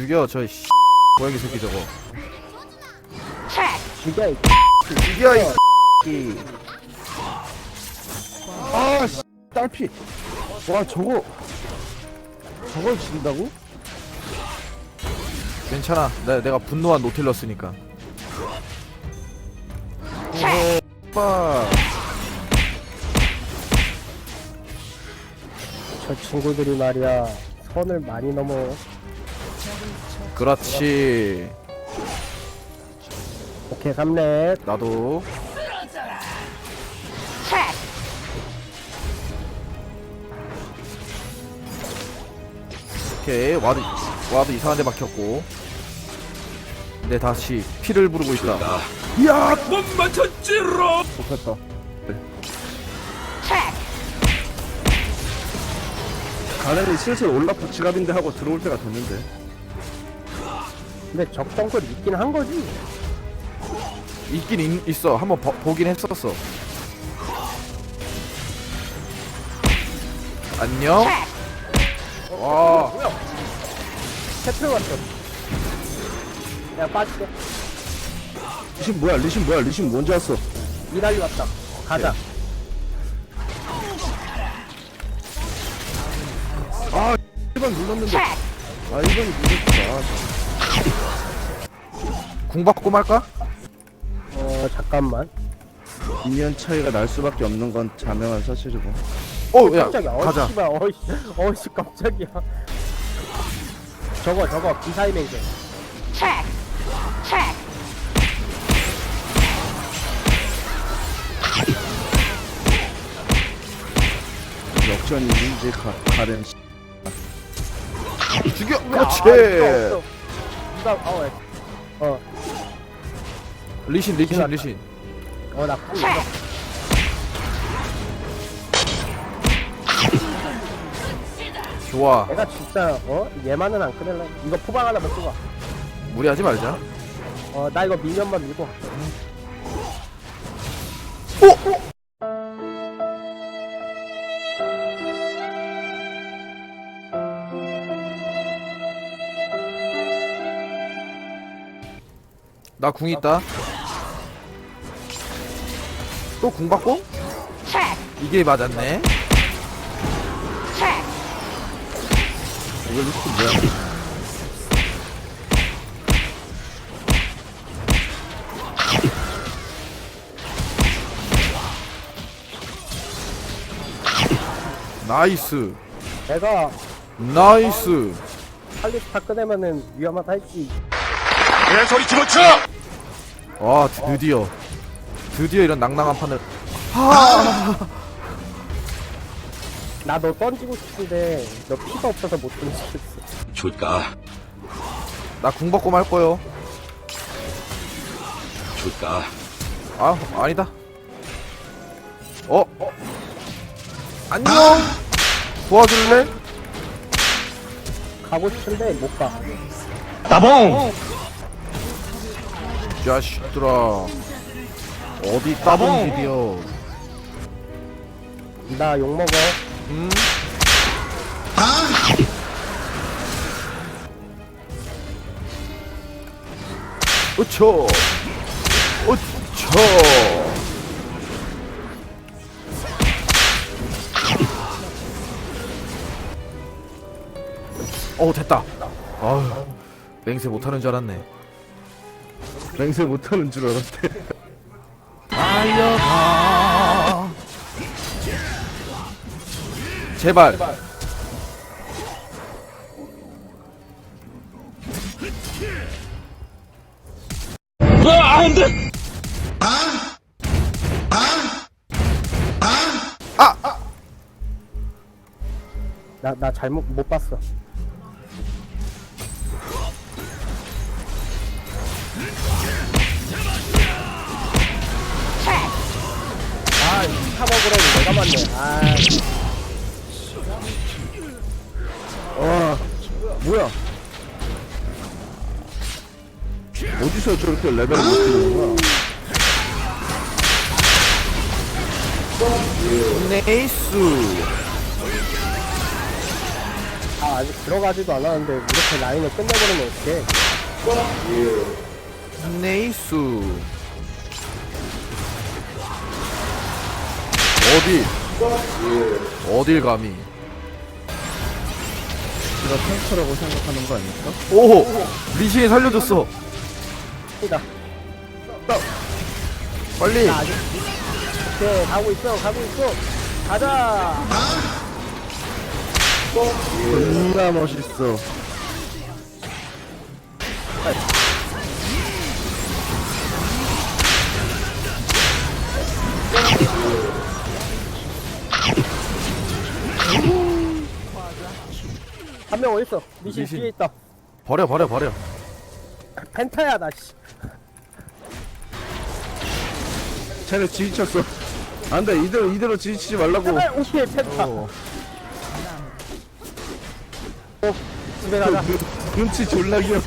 죽여 저 씨. 고양이 새끼 저거 죽여 이 죽여 이 새끼 아, 씨, 딸피. 와, 저거. 저걸 진다고? 괜찮아 내, 내가 분노한 노틸러스니까 오빠 저 친구들이 말이야 선을 많이 넘어 그렇지. 오케이 3렙 나도. 오케이 와드 와드 이상한 데 박혔고. 내 다시 피를 부르고 있다. 이야, 못 맞췄지롱 좋겠다. 가렌이 슬슬 올라프 지갑인데 하고 들어올 때가 됐는데. 근데 적정글 있긴 한 거지. 있긴 있, 있어. 한번 보, 보긴 했었어. 안녕? 와. 캐틀 왔어 야 빠질게. 리신 뭐야, 리신 뭐야, 리신 뭔지 왔어. 이달리 왔다. 가자. 아, 1번 눌렀는데. 아, 1번이 눌렀다. 궁 받고 말까? 어 잠깐만 2년 차이가 날 수밖에 없는 건 자명한 사실이고. 어 야 깜짝이야 가자 어이씨발 어이씨 어이씨 깜짝이야 저거 저거 기사의 맹세 역전이 문제 가, 가렌. 씨. 죽여 아, 그렇지 누가 어어 어, 리신 리신 리신. 어, 나 꿀, 이거. 좋아. 내가 진짜 어? 얘만은 안 끊을래. 이거 포방 하나 먹고 가. 무리하지 말자. 어나 이거 미니언만 밀고 나 궁 있다. 또 궁 받고? 이게 맞았네. 이거 리스트 뭐야? 나이스. 내가 나이스. 칼리스타 꺼내면은 위험하다 했지. 내 소리 집어쳐 와 드디어. 드디어 이런 낭낭한 판을. 나 너 던지고 싶은데 너 피가 없어서 못 던지겠어. 줄까? 나 궁 받고 말 거요. 줄까? 아 아니다. 어? 어? 안녕! 도와줄래? 가고 싶은데 못 가. 따봉 자식들아. 어디 따봉 디디어 나 욕먹어. 음? 으쳐 으쳐 어 됐다. 아휴 맹세 못하는 줄 알았네 맹세 못하는 줄 알았대. 달려가. 제발. 안돼. 나 나 잘못 못 봤어 맞네. 아, 와, 뭐야? 어디서 저렇게 레벨을 높이는 거야? 네이스 아, 아직 들어가지도 않았는데 이렇게 라인을 끝내버리면 어떡해 네이스 어디? 어딜 감히? 내가 탱커라고 생각하는 거 아닐까? 오 리신이 살려줬어. 이다 빨리. 나 아직 오케이 가고 있어 가고 있어. 가자. 존나 멋있어. 한 명 어딨어 미신 미신. 뒤에 있다 버려 버려 버려 펜타야 나 씨 쟤네 지지쳤어. 안 돼, 이대로, 이대로 지지치지 말라고. 제발 오케이 펜타 어. 집에 가자 눈- 눈치 졸라 귀여워.